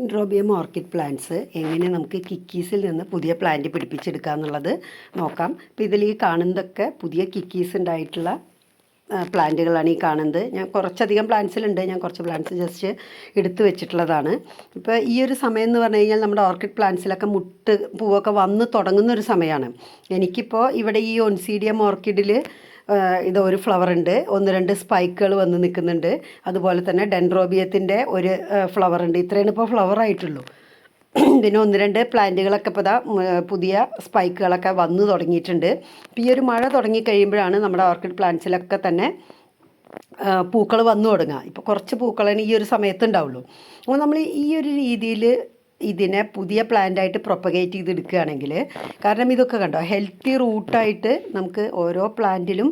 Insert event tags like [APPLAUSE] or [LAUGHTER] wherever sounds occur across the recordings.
Dendrobium orchid plants എങ്ങനെ നമുക്ക് കിക്കീസിൽ നിന്ന് പുതിയ പ്ലാന്റ് പിടിപ്പിച്ചെടുക്കുക എന്നുള്ളത് നോക്കാം. അപ്പോൾ ഇതിൽ ഈ കാണുന്നതൊക്കെ പുതിയ കിക്കീസ് ഉണ്ടായിട്ടുള്ള പ്ലാന്റുകളാണ് ഈ കാണുന്നത്. ഞാൻ കുറച്ചധികം പ്ലാന്റ്സിലുണ്ട് ഞാൻ കുറച്ച് പ്ലാന്റ്സ് ജസ്റ്റ് എടുത്തു വെച്ചിട്ടുള്ളതാണ്. ഇപ്പോൾ ഈ ഒരു സമയം എന്ന് പറഞ്ഞു കഴിഞ്ഞാൽ നമ്മുടെ ഓർക്കിഡ് പ്ലാന്റ്സിലൊക്കെ മുട്ട് പൂവൊക്കെ വന്ന് തുടങ്ങുന്ന ഒരു സമയമാണ്. എനിക്കിപ്പോൾ ഇവിടെ ഈ ഒൻസീഡിയം ഓർക്കിഡിൽ ഇത് ഒരു ഫ്ലവർ ഉണ്ട്. ഒന്ന് രണ്ട് സ്പൈക്കുകൾ വന്ന് നിൽക്കുന്നുണ്ട്. അതുപോലെ തന്നെ ഡെൻഡ്രോബിയത്തിന്റെ ഒരു ഫ്ലവർ ഉണ്ട്. ഇത്രയാണ് ഇപ്പോൾ ഫ്ലവർ ആയിട്ടുള്ളൂ. പിന്നെ ഒന്ന് രണ്ട് പ്ലാന്റുകളൊക്കെ ഇപ്പോൾ പുതിയ സ്പൈക്കുകളൊക്കെ വന്നു തുടങ്ങിയിട്ടുണ്ട്. ഇപ്പോൾ ഈ ഒരു മഴ തുടങ്ങി കഴിയുമ്പോഴാണ് നമ്മുടെ ഓർക്കിഡ് പ്ലാന്റ്സിലൊക്കെ തന്നെ പൂക്കൾ വന്നു തുടങ്ങുക. ഇപ്പോൾ കുറച്ച് പൂക്കളാണ് ഈ ഒരു സമയത്ത് ഉണ്ടാവുള്ളൂ. അപ്പോൾ നമ്മൾ ഈ ഒരു രീതിയിൽ ഇതിനെ പുതിയ പ്ലാന്റായിട്ട് പ്രൊപ്പഗേറ്റ് ചെയ്തെടുക്കുകയാണെങ്കിൽ കാരണം ഇതൊക്കെ കണ്ടോ ഹെൽത്തി റൂട്ടായിട്ട് നമുക്ക് ഓരോ പ്ലാന്റിലും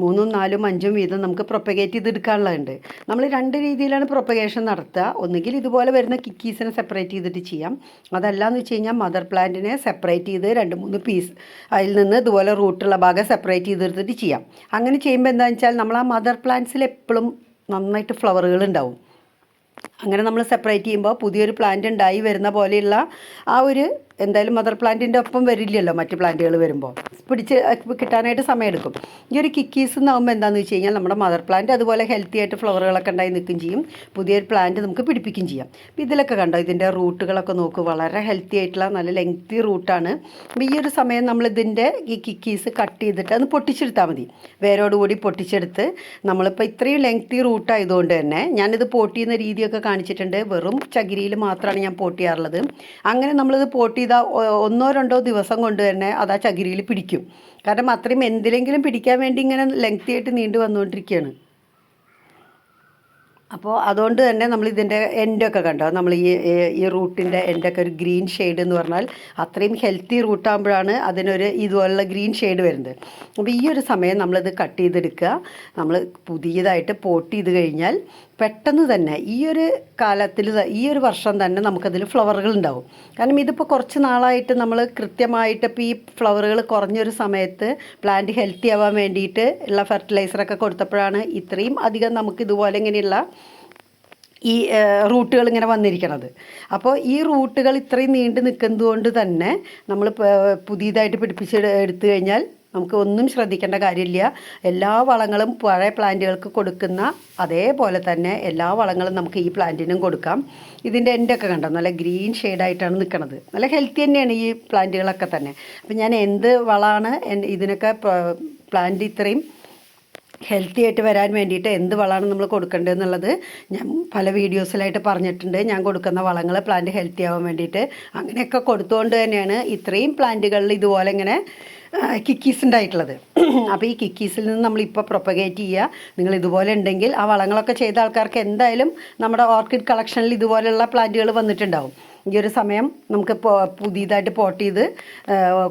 മൂന്നും നാലും അഞ്ചും വീതം നമുക്ക് പ്രൊപ്പഗേറ്റ് ചെയ്തെടുക്കാനുള്ളതുണ്ട്. നമ്മൾ രണ്ട് രീതിയിലാണ് പ്രൊപ്പഗേഷൻ നടത്തുക. ഒന്നുകിൽ ഇതുപോലെ വരുന്ന കിക്കീസിനെ സെപ്പറേറ്റ് ചെയ്തിട്ട് ചെയ്യാം. അതല്ല എന്ന് വെച്ച് കഴിഞ്ഞാൽ മദർ പ്ലാന്റിനെ സെപ്പറേറ്റ് ചെയ്ത് രണ്ട് മൂന്ന് പീസ് അതിൽ നിന്ന് ഇതുപോലെ റൂട്ടുള്ള ഭാഗം സെപ്പറേറ്റ് ചെയ്തെടുത്തിട്ട് ചെയ്യാം. അങ്ങനെ ചെയ്യുമ്പോൾ എന്താണെന്ന് വെച്ചാൽ നമ്മൾ ആ മദർ പ്ലാന്റ്സിൽ എപ്പോഴും നന്നായിട്ട് ഫ്ലവറുകൾ ഉണ്ടാവും. അങ്ങനെ നമ്മൾ സെപ്പറേറ്റ് ചെയ്യുമ്പോൾ പുതിയൊരു പ്ലാന്റ് ഉണ്ടായി വരുന്ന പോലെയുള്ള ആ ഒരു എന്തായാലും മദർ പ്ലാന്റിന്റെ ഒപ്പം വരില്ലല്ലോ മറ്റ് പ്ലാന്റുകൾ വരുമ്പോൾ പിടിച്ച് കിട്ടാനായിട്ട് സമയമെടുക്കും. ഈ ഒരു കിക്കീസ് എന്നാകുമ്പോൾ എന്താണെന്ന് വെച്ച് കഴിഞ്ഞാൽ നമ്മുടെ മദർ പ്ലാന്റ് അതുപോലെ ഹെൽത്തി ആയിട്ട് ഫ്ലവറുകളൊക്കെ ഉണ്ടായി നിൽക്കുകയും ചെയ്യും. പുതിയൊരു പ്ലാന്റ് നമുക്ക് പിടിപ്പിക്കുകയും ചെയ്യാം. അപ്പോൾ ഇതിലൊക്കെ കണ്ടോ? ഇതിന്റെ റൂട്ടുകളൊക്കെ നോക്ക്. വളരെ ഹെൽത്തി ആയിട്ടുള്ള നല്ല ലെങ്തി റൂട്ടാണ് അപ്പോൾ ഈ ഒരു സമയം നമ്മൾ ഇതിന്റെ ഈ കിക്കീസ് കട്ട് ചെയ്തിട്ട് അത് പൊട്ടിച്ചെടുത്താൽ മതി. വേരോടുകൂടി പൊട്ടിച്ചെടുത്ത് നമ്മളിപ്പോൾ ഇത്രയും ലെങ്തി റൂട്ടായതുകൊണ്ട് തന്നെ ഞാനിത് പോട്ട് ചെയ്യുന്ന രീതിയൊക്കെ കാണിച്ചിട്ടുണ്ട്. വെറും ചകിരിയിൽ മാത്രമാണ് ഞാൻ പോട്ട് ചെയ്യാറുള്ളത് അങ്ങനെ നമ്മളിത് പോട്ട് ചെയ്താൽ ഒന്നോ രണ്ടോ ദിവസം കൊണ്ട് തന്നെ അത് ആ ചകിരിയിൽ പിടിക്കും. കാരണം അത്രയും എന്തിലെങ്കിലും പിടിക്കാൻ വേണ്ടി ഇങ്ങനെ ലെങ്തി ആയിട്ട് നീണ്ടു വന്നുകൊണ്ടിരിക്കുകയാണ്. അപ്പോൾ അതുകൊണ്ട് തന്നെ നമ്മൾ ഇതിന്റെ എൻഡൊക്കെ കണ്ടോ? നമ്മൾ ഈ ഈ റൂട്ടിന്റെ എൻഡൊക്കെ ഒരു ഗ്രീൻ ഷെയ്ഡ് എന്ന് പറഞ്ഞാൽ അത്രയും ഹെൽത്തി റൂട്ടാകുമ്പോഴാണ് അതിനൊരു ഇതുപോലുള്ള ഗ്രീൻ ഷെയ്ഡ് വരുന്നത്. അപ്പോൾ ഈ ഒരു സമയം നമ്മളിത് കട്ട് ചെയ്തെടുക്കുക. നമ്മൾ പുതിയതായിട്ട് പോട്ട് ചെയ്ത് കഴിഞ്ഞാൽ പെട്ടെന്ന് തന്നെ ഈ ഒരു കാലത്തിൽ ഈ ഒരു വർഷം തന്നെ നമുക്കതിൽ ഫ്ലവറുകൾ ഉണ്ടാവും. കാരണം ഇതിപ്പോൾ കുറച്ച് നാളായിട്ട് നമ്മൾ കൃത്യമായിട്ട് ഇപ്പോൾ ഈ ഫ്ലവറുകൾ കുറഞ്ഞൊരു സമയത്ത് പ്ലാന്റ് ഹെൽത്തി ആവാൻ വേണ്ടിയിട്ട് ഉള്ള ഫെർട്ടിലൈസറൊക്കെ കൊടുത്തപ്പോഴാണ് ഇത്രയും അധികം നമുക്ക് ഇതുപോലെ ഇങ്ങനെയുള്ള ഈ റൂട്ടുകൾ ഇങ്ങനെ വന്നിരിക്കണത്. അപ്പോൾ ഈ റൂട്ടുകൾ ഇത്രയും നീണ്ടു നിൽക്കുന്നത് കൊണ്ട് തന്നെ നമ്മൾ പുതിയതായിട്ട് പിടിപ്പിച്ച് എടുത്തു കഴിഞ്ഞാൽ നമുക്ക് ഒന്നും ശ്രദ്ധിക്കേണ്ട കാര്യമില്ല. എല്ലാ വളങ്ങളും പഴയ പ്ലാന്റുകൾക്ക് കൊടുക്കുന്ന അതേപോലെ തന്നെ എല്ലാ വളങ്ങളും നമുക്ക് ഈ പ്ലാന്റിനും കൊടുക്കാം. ഇതിന്റെ എന്റെ ഒക്കെ കണ്ടോ? നല്ല ഗ്രീൻ ഷെയ്ഡായിട്ടാണ് നിൽക്കുന്നത് നല്ല ഹെൽത്തി തന്നെയാണ് ഈ പ്ലാന്റുകളൊക്കെ തന്നെ. അപ്പം ഞാൻ എന്ത് വളമാണ് ഇതിനൊക്കെ പ്ലാന്റ് ഇത്രയും ഹെൽത്തി ആയിട്ട് വരാൻ വേണ്ടിയിട്ട് എന്ത് വളമാണ് നമ്മൾ കൊടുക്കേണ്ടത് എന്നുള്ളത് ഞാൻ പല വീഡിയോസിലായിട്ട് പറഞ്ഞിട്ടുണ്ട്. ഞാൻ കൊടുക്കുന്ന വളങ്ങൾ പ്ലാന്റ് ഹെൽത്തി ആവാൻ വേണ്ടിയിട്ട് അങ്ങനെയൊക്കെ കൊടുത്തുകൊണ്ട് തന്നെയാണ് ഇത്രയും പ്ലാന്റുകളിൽ ഇതുപോലെ ഇങ്ങനെ കിക്കീസ് ഉണ്ടായിട്ടുള്ളത് [CLEARS THROAT] അപ്പോൾ ഈ കിക്കീസിൽ നിന്ന് നമ്മളിപ്പോൾ പ്രൊപ്പഗേറ്റ് ചെയ്യുക നിങ്ങൾ ഇതുപോലെ ഉണ്ടെങ്കിൽ ആ വളങ്ങളൊക്കെ ചെയ്ത ആൾക്കാർക്ക് എന്തായാലും നമ്മുടെ ഓർക്കിഡ് കളക്ഷനിൽ ഇതുപോലെയുള്ള പ്ലാന്റുകൾ വന്നിട്ടുണ്ടാവും. ഈ ഒരു സമയം നമുക്ക് പുതിയതായിട്ട് പോട്ട് ചെയ്ത്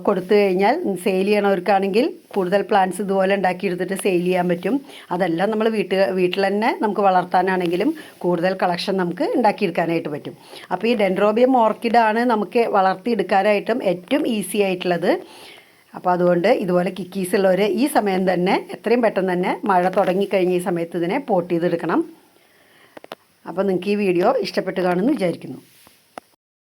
കൊടുത്തു കഴിഞ്ഞാൽ സെയിൽ ചെയ്യണവർക്കാണെങ്കിൽ കൂടുതൽ പ്ലാന്റ്സ് ഇതുപോലെ ഉണ്ടാക്കിയെടുത്തിട്ട് സെയിൽ ചെയ്യാൻ പറ്റും. അതെല്ലാം നമ്മൾ വീട്ടിൽ വീട്ടിൽ തന്നെ നമുക്ക് വളർത്താനാണെങ്കിലും കൂടുതൽ കളക്ഷൻ നമുക്ക് ഉണ്ടാക്കിയെടുക്കാനായിട്ട് പറ്റും. അപ്പോൾ ഈ ഡെൻഡ്രോബിയം ഓർക്കിഡാണ് നമുക്ക് വളർത്തിയെടുക്കാനായിട്ടും ഏറ്റവും ഈസി ആയിട്ടുള്ളത്. അപ്പോൾ അതുകൊണ്ട് ഇതുപോലെ കിക്കീസ് ഉള്ളവർ ഈ സമയം തന്നെ എത്രയും പെട്ടെന്ന് തന്നെ മഴ തുടങ്ങിക്കഴിഞ്ഞ ഈ സമയത്ത് ഇതിനെ പോട്ട് ചെയ്തെടുക്കണം. അപ്പോൾ നിങ്ങൾക്ക് ഈ വീഡിയോ ഇഷ്ടപ്പെട്ട് കാണുമെന്ന് വിചാരിക്കുന്നു.